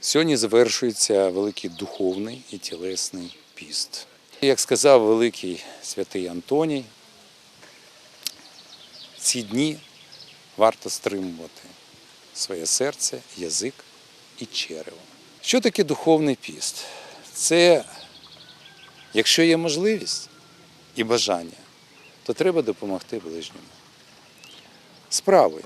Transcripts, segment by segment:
Сьогодні завершується великий духовний і тілесний піст. Як сказав великий святий Антоній, ці дні варто стримувати своє серце, язик і черево. Що таке духовний піст? Це, якщо є можливість і бажання, то треба допомогти ближньому. Справою.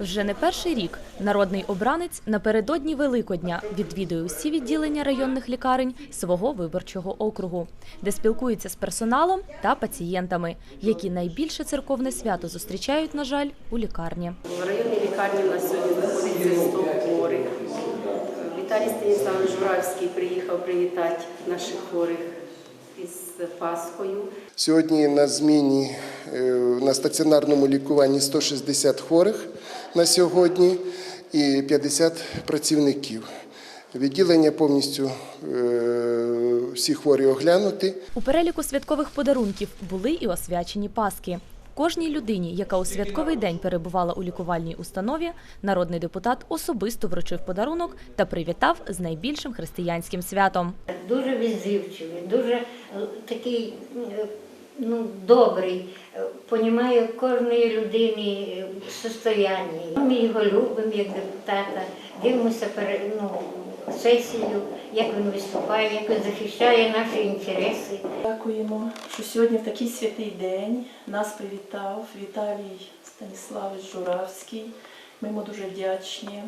Вже не перший рік народний обранець напередодні Великодня відвідує усі відділення районних лікарень свого виборчого округу, де спілкується з персоналом та пацієнтами, які найбільше церковне свято зустрічають, на жаль, у лікарні. В районній лікарні у нас сьогодні знаходиться 100 хворих. Віталій Станіславович Журавський приїхав привітати наших хворих із Пасхою. Сьогодні на зміні на стаціонарному лікуванні 160 хворих на сьогодні і 50 працівників. Відділення повністю е, всі хворі оглянуті. У переліку святкових подарунків були і освячені паски. Кожній людині, яка у святковий день перебувала у лікувальній установі, народний депутат особисто вручив подарунок та привітав з найбільшим християнським святом. дуже відзивчивий, дуже е, такий е, ну, добрий, е, понімає кожної людини е, состояння. Ми його любимо як депутата, дивимося ну, сесію, як він виступає, як він захищає наші інтереси. Дякуємо, що сьогодні в такий святий день нас привітав Віталій Станіславович Журавський. Ми йому дуже вдячні.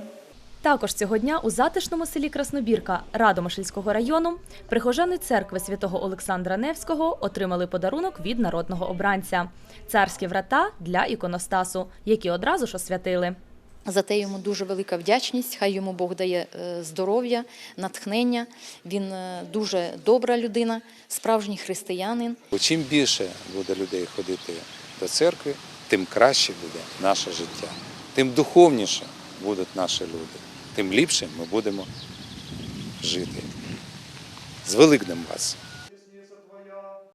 Також цього дня у затишному селі Краснобірка Радомишльського району прихожани церкви святого Олександра Невського отримали подарунок від народного обранця царські врата для іконостасу, які одразу ж освятили. За те йому дуже велика вдячність. Хай йому Бог дає е, здоров'я, натхнення. Він е, дуже добра людина, справжній християнин. Чим більше буде людей ходити до церкви, тим краще буде наше життя, тим духовніше будуть наші люди, тим ліпше ми будемо жити. З Великднем вас!